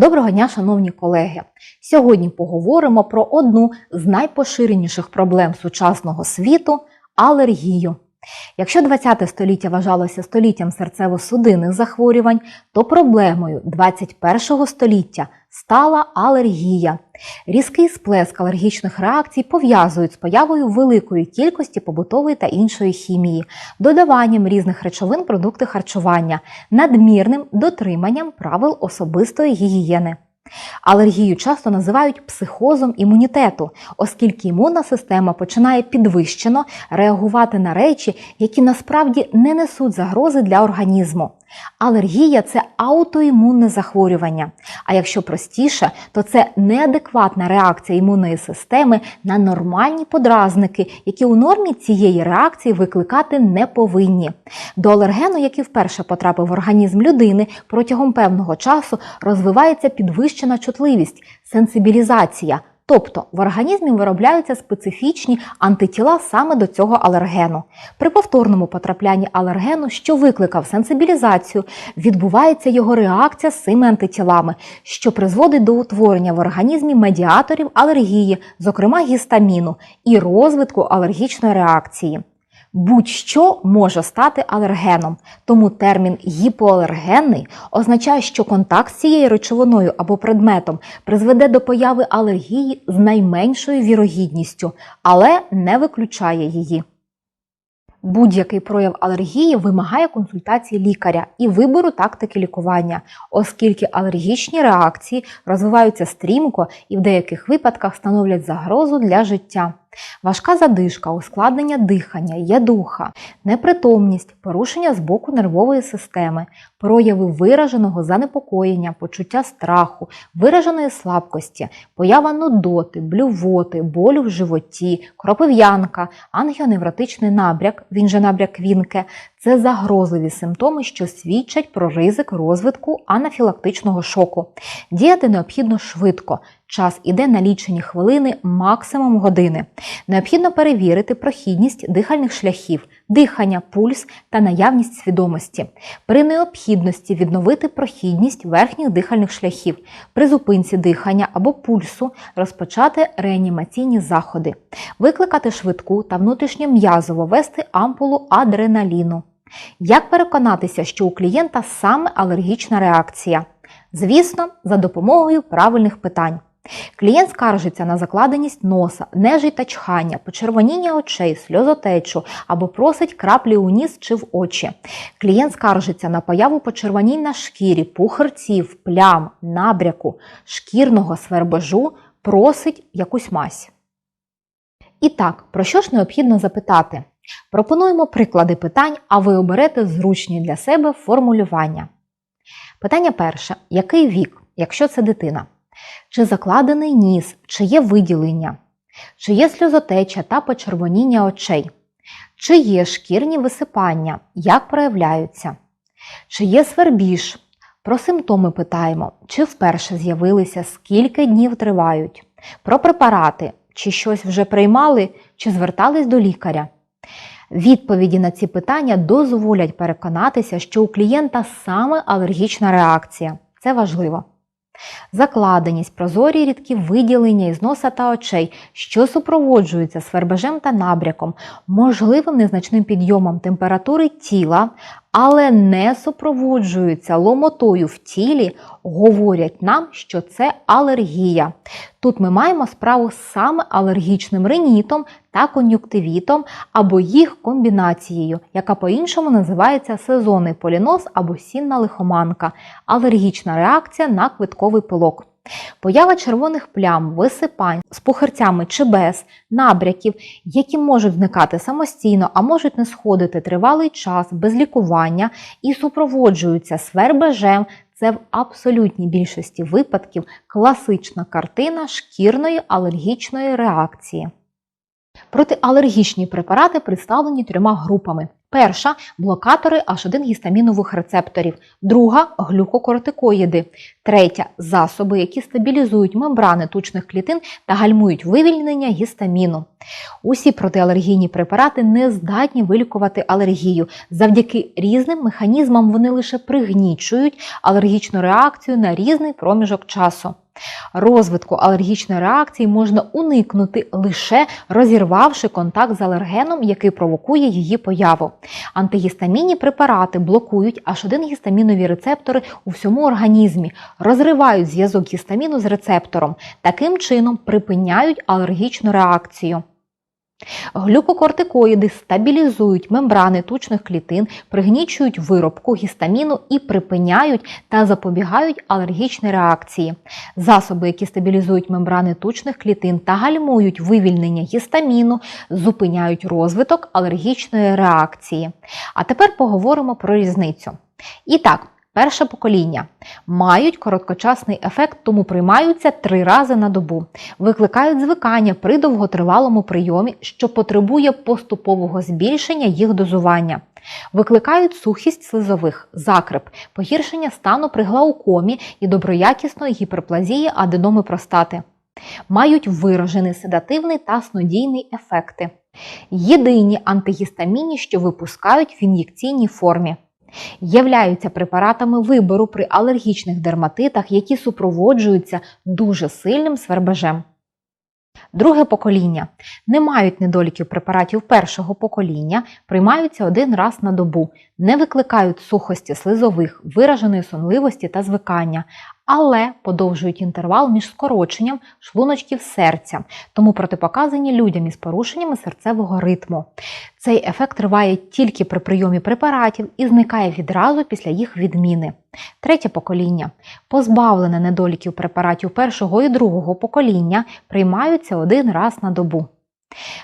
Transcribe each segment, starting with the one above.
Доброго дня, шановні колеги! Сьогодні поговоримо про одну з найпоширеніших проблем сучасного світу алергію. Якщо ХХ століття вважалося століттям серцево-судинних захворювань, то проблемою 21 століття стала алергія. Різкий сплеск алергічних реакцій пов'язують з появою великої кількості побутової та іншої хімії, додаванням різних речовин продукти харчування, надмірним дотриманням правил особистої гігієни. Алергію часто називають психозом імунітету, оскільки імунна система починає підвищено реагувати на речі, які насправді не несуть загрози для організму. Алергія це аутоімунне захворювання. А якщо простіше, то це неадекватна реакція імунної системи на нормальні подразники, які у нормі цієї реакції викликати не повинні. До алергену, який вперше потрапив в організм людини, протягом певного часу розвивається підвищена чутливість, сенсибілізація. Тобто в організмі виробляються специфічні антитіла саме до цього алергену. При повторному потраплянні алергену, що викликав сенсибілізацію, відбувається його реакція з цими антитілами, що призводить до утворення в організмі медіаторів алергії, зокрема гістаміну, і розвитку алергічної реакції. Будь-що може стати алергеном, тому термін гіпоалергенний означає, що контакт з цією речовиною або предметом призведе до появи алергії з найменшою вірогідністю, але не виключає її. Будь-який прояв алергії вимагає консультації лікаря і вибору тактики лікування, оскільки алергічні реакції розвиваються стрімко і в деяких випадках становлять загрозу для життя. Важка задишка, ускладнення дихання, ядуха, непритомність, порушення з боку нервової системи, прояви вираженого занепокоєння, почуття страху, вираженої слабкості, поява нудоти, блювоти, болю в животі, кропив'янка, ангіоневротичний набряк, він же набряк Вінке це загрозливі симптоми, що свідчать про ризик розвитку анафілактичного шоку. Діяти необхідно швидко. Час іде на лічені хвилини, максимум години. Необхідно перевірити прохідність дихальних шляхів, дихання, пульс та наявність свідомості. При необхідності відновити прохідність верхніх дихальних шляхів, при зупинці дихання або пульсу розпочати реанімаційні заходи, викликати швидку та внутрішньом'язово вести ампулу адреналіну. Як переконатися, що у клієнта саме алергічна реакція? Звісно, за допомогою правильних питань. Клієнт скаржиться на закладеність носа, нежить та чхання, почервоніння очей, сльозотечу або просить краплі у ніс чи в очі. Клієнт скаржиться на появу почервонінь на шкірі, пухарців, плям, набряку, шкірного свербежу, просить якусь мазь. І так, про що ж необхідно запитати? Пропонуємо приклади питань, а ви оберете зручні для себе формулювання. Питання перше: який вік, якщо це дитина? Чи закладений ніс, чи є виділення, чи є сльозотеча та почервоніння очей, чи є шкірні висипання, як проявляються, чи є свербіж. Про симптоми питаємо, чи вперше з'явилися, скільки днів тривають, про препарати, чи щось вже приймали, чи звертались до лікаря. Відповіді на ці питання дозволять переконатися, що у клієнта саме алергічна реакція. Це важливо. Закладеність, прозорі рідкі виділення із носа та очей, що супроводжуються свербежем та набряком, можливим незначним підйомом температури тіла, але не супроводжуються ломотою в тілі, говорять нам, що це алергія. Тут ми маємо справу з саме алергічним ринітом та кон'юктивітом або їх комбінацією, яка по-іншому називається сезонний поліноз або сінна лихоманка, алергічна реакція на квитковий пилок. Поява червоних плям, висипань з пухарцями чи без, набряків, які можуть зникати самостійно, а можуть не сходити тривалий час без лікування і супроводжуються свербежем, це в абсолютній більшості випадків класична картина шкірної алергічної реакції. Протиалергічні препарати представлені трьома групами: Перша блокатори H1 гістамінових рецепторів, друга глюкокортикоїди, третя засоби, які стабілізують мембрани тучних клітин та гальмують вивільнення гістаміну. Усі протиалергійні препарати не здатні вилікувати алергію. Завдяки різним механізмам вони лише пригнічують алергічну реакцію на різний проміжок часу. Розвитку алергічної реакції можна уникнути лише розірвавши контакт з алергеном, який провокує її появу. Антигістамінні препарати блокують аж один гістамінові рецептори у всьому організмі, розривають зв'язок гістаміну з рецептором, таким чином припиняють алергічну реакцію. Глюкокортикоїди стабілізують мембрани тучних клітин, пригнічують виробку гістаміну і припиняють та запобігають алергічній реакції. Засоби, які стабілізують мембрани тучних клітин та гальмують вивільнення гістаміну, зупиняють розвиток алергічної реакції. А тепер поговоримо про різницю. І так, перше покоління мають короткочасний ефект, тому приймаються три рази на добу, викликають звикання при довготривалому прийомі, що потребує поступового збільшення їх дозування. Викликають сухість слизових, закреп, погіршення стану при глаукомі і доброякісної гіперплазії аденоми простати. Мають виражений седативний та снодійний ефекти. Єдині антигістамінні, що випускають в ін'єкційній формі. Являються препаратами вибору при алергічних дерматитах, які супроводжуються дуже сильним свербежем. Друге покоління. Не мають недоліків препаратів першого покоління, приймаються один раз на добу, не викликають сухості слизових, вираженої сонливості та звикання, але подовжують інтервал між скороченням шлуночків серця, тому протипоказані людям із порушеннями серцевого ритму. Цей ефект триває тільки при прийомі препаратів і зникає відразу після їх відміни. Третє покоління, позбавлене недоліків препаратів першого і другого покоління, приймаються один раз на добу.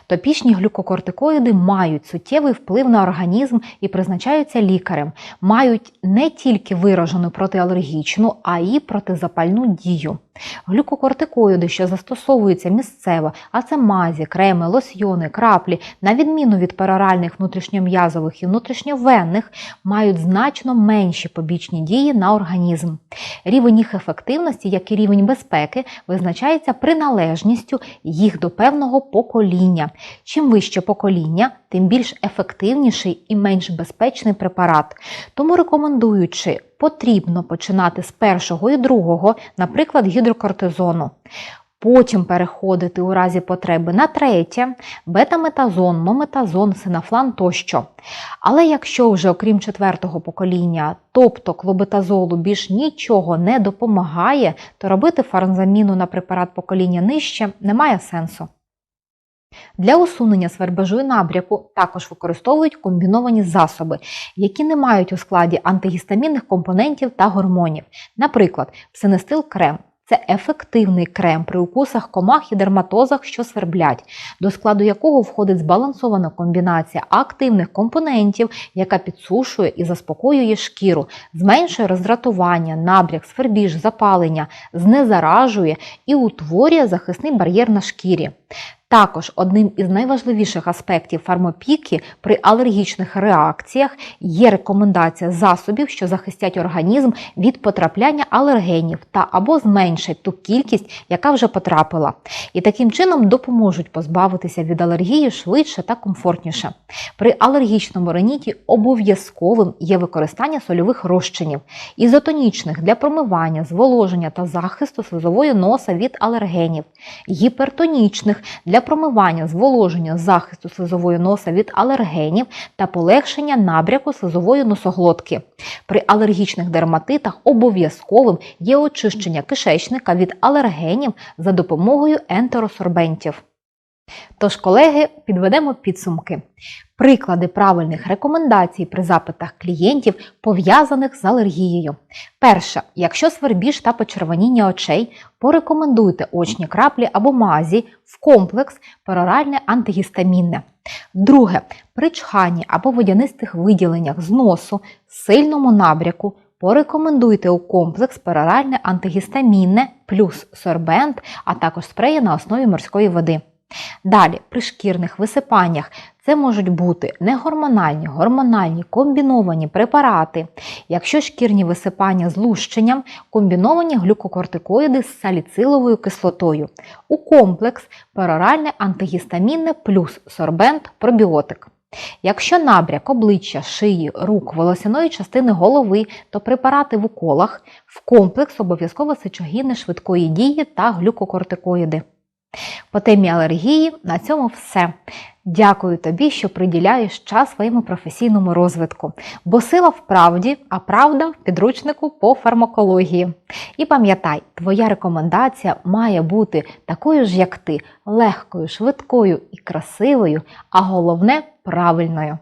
Топічні глюкокортикоїди мають суттєвий вплив на організм і призначаються лікарем, мають не тільки виражену протиалергічну, а й протизапальну дію. Глюкокортикоїди, що застосовуються місцево, а це мазі, креми, лосьйони, краплі, на відміну від пероральних внутрішньом'язових і внутрішньовенних, мають значно менші побічні дії на організм. Рівень їх ефективності, як і рівень безпеки, визначається приналежністю їх до певного покоління. Чим вище покоління, тим більш ефективніший і менш безпечний препарат. Тому рекомендуючи потрібно починати з першого і другого, наприклад, гідрокортизону. Потім переходити у разі потреби на третє, бетаметазон, мометазон, синафлан тощо. Але якщо вже окрім четвертого покоління, тобто клобетазолу більш нічого не допомагає, то робити фарнзаміну на препарат покоління нижче немає сенсу. Для усунення свербежу і набряку також використовують комбіновані засоби, які не мають у складі антигістамінних компонентів та гормонів. Наприклад, псинестил крем. Це ефективний крем при укусах комах і дерматозах, що сверблять, до складу якого входить збалансована комбінація активних компонентів, яка підсушує і заспокоює шкіру, зменшує роздратування, набряк, свербіж, запалення, знезаражує і утворює захисний бар'єр на шкірі. Також одним із найважливіших аспектів фармопіки при алергічних реакціях є рекомендація засобів, що захистять організм від потрапляння алергенів та або зменшать ту кількість, яка вже потрапила, і таким чином допоможуть позбавитися від алергії швидше та комфортніше. При алергічному реніті обов'язковим є використання сольових розчинів, ізотонічних для промивання, зволоження та захисту слизової носа від алергенів, гіпертонічних для для промивання, зволоження, захисту слизової носа від алергенів та полегшення набряку слизової носоглотки. При алергічних дерматитах обов'язковим є очищення кишечника від алергенів за допомогою ентеросорбентів. Тож, колеги, підведемо підсумки. Приклади правильних рекомендацій при запитах клієнтів, пов'язаних з алергією. Перше, якщо свербіж та почервоніння очей, порекомендуйте очні краплі або мазі в комплекс пероральне антигістамінне. Друге, при чханні або водянистих виділеннях з носу, сильному набряку. Порекомендуйте у комплекс пероральне антигістамінне плюс сорбент, а також спреї на основі морської води. Далі, при шкірних висипаннях Це можуть бути негормональні, гормональні, комбіновані препарати. Якщо шкірні висипання з лущенням, комбіновані глюкокортикоїди з саліциловою кислотою. У комплекс пероральне антигістамінне плюс сорбент пробіотик. Якщо набряк обличчя, шиї, рук, волосяної частини голови, то препарати в уколах, в комплекс обов'язково сечогіни швидкої дії та глюкокортикоїди. По темі алергії на цьому все. Дякую тобі, що приділяєш час своєму професійному розвитку, бо сила в правді, а правда в підручнику по фармакології. І пам'ятай, твоя рекомендація має бути такою ж, як ти, легкою, швидкою і красивою, а головне правильною.